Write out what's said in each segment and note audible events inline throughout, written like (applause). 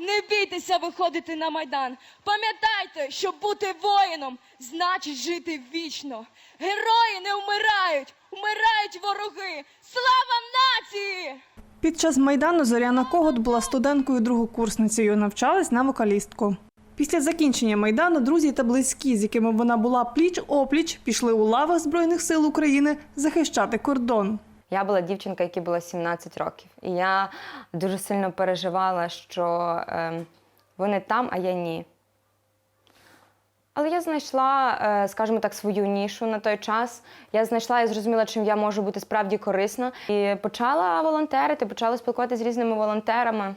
не бійтеся виходити на майдан. Пам'ятайте, що бути воїном значить жити вічно. Герої не вмирають, вмирають вороги. Слава нації! Під час майдану Зоряна Когут була студенткою другокурсницею, навчалась на вокалістку. Після закінчення майдану друзі та близькі, з якими вона була пліч опліч, пішли у лавах Збройних сил України захищати кордон. Я була дівчинка, якій було 17 років. І я дуже сильно переживала, що ем, вони там, а я ні. Але я знайшла, е, скажімо так, свою нішу на той час. Я знайшла і зрозуміла, чим я можу бути справді корисна. І почала волонтерити, почала спілкуватися з різними волонтерами.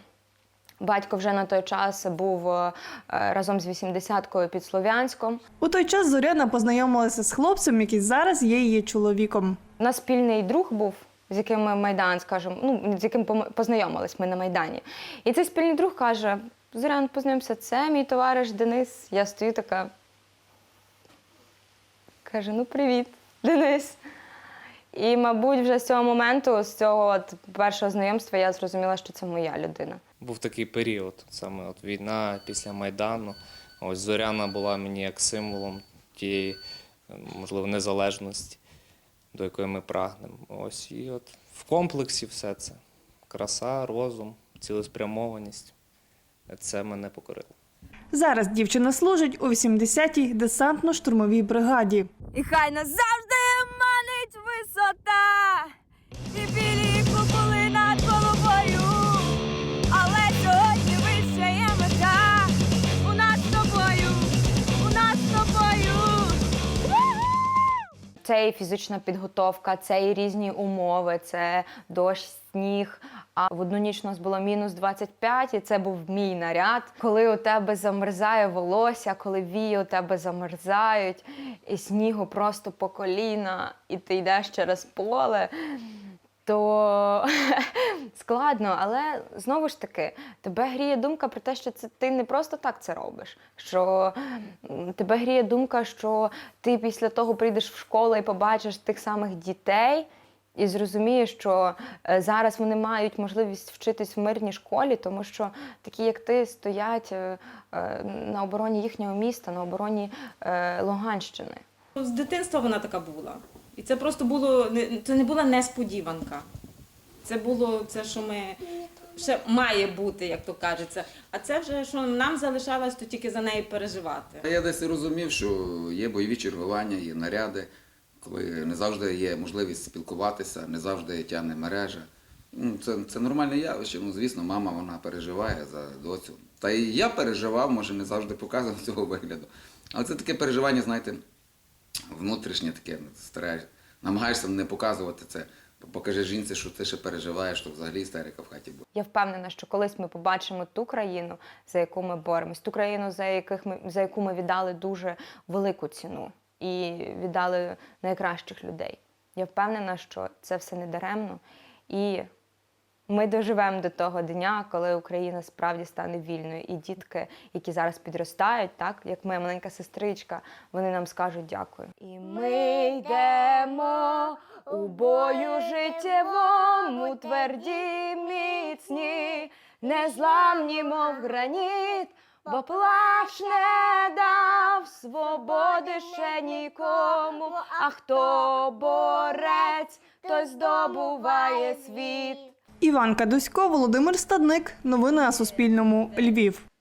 Батько вже на той час був е, разом з 80-кою під Слов'янськом. У той час Зоряна познайомилася з хлопцем, який зараз є її чоловіком. У нас спільний друг був, з яким ми Майдан, скажімо, ну, з яким познайомились ми на Майдані. І цей спільний друг каже: Зорян, познайомся, це мій товариш Денис. Я стою така. Каже: ну привіт, Денис. І, мабуть, вже з цього моменту, з цього от першого знайомства, я зрозуміла, що це моя людина. Був такий період, саме от війна після Майдану. Ось Зоряна була мені як символом тієї, е, можливо, незалежності, до якої ми прагнемо. Ось і от в комплексі все це. Краса, розум, цілеспрямованість. Це мене покорило. Зараз дівчина служить у 80-й десантно-штурмовій бригаді. І хай назавжди Це і фізична підготовка, це і різні умови, це дощ, сніг. А в одну ніч у нас було мінус 25, і це був мій наряд. Коли у тебе замерзає волосся, коли вії у тебе замерзають, і снігу просто по коліна, і ти йдеш через поле. То (laughs) складно, але знову ж таки, тебе гріє думка про те, що це ти не просто так це робиш. Що тебе гріє думка, що ти після того прийдеш в школу і побачиш тих самих дітей, і зрозумієш, що е, зараз вони мають можливість вчитись в мирній школі, тому що такі, як ти, стоять е, е, на обороні їхнього міста, на обороні Луганщини. З дитинства вона така була. Це просто було це не була несподіванка. Це було це, що ми ще має бути, як то кажеться. А це вже що нам залишалось, то тільки за неї переживати. Я десь розумів, що є бойові чергування, є наряди, коли не завжди є можливість спілкуватися, не завжди тягне мережа. Ну, це, це нормальне явище. Ну, звісно, мама вона переживає за доцю. Та і я переживав, може, не завжди показував цього вигляду. Але це таке переживання, знаєте, внутрішнє таке, намагаєшся не показувати це. Покажи жінці, що ти ще переживаєш, що взагалі істерика в хаті буде. Я впевнена, що колись ми побачимо ту країну, за яку ми боремось, ту країну, за, яких ми, за яку ми віддали дуже велику ціну і віддали найкращих людей. Я впевнена, що це все не даремно. І ми доживемо до того дня, коли Україна справді стане вільною. І дітки, які зараз підростають, так як моя маленька сестричка, вони нам скажуть дякую. І ми йдемо у бою життєвому, тверді, міцні, незламні, мов граніт, бо плач не дав свободи ще нікому. А хто борець, той здобуває світ. Іван Кадусько, Володимир Стадник. Новини на Суспільному. Львів.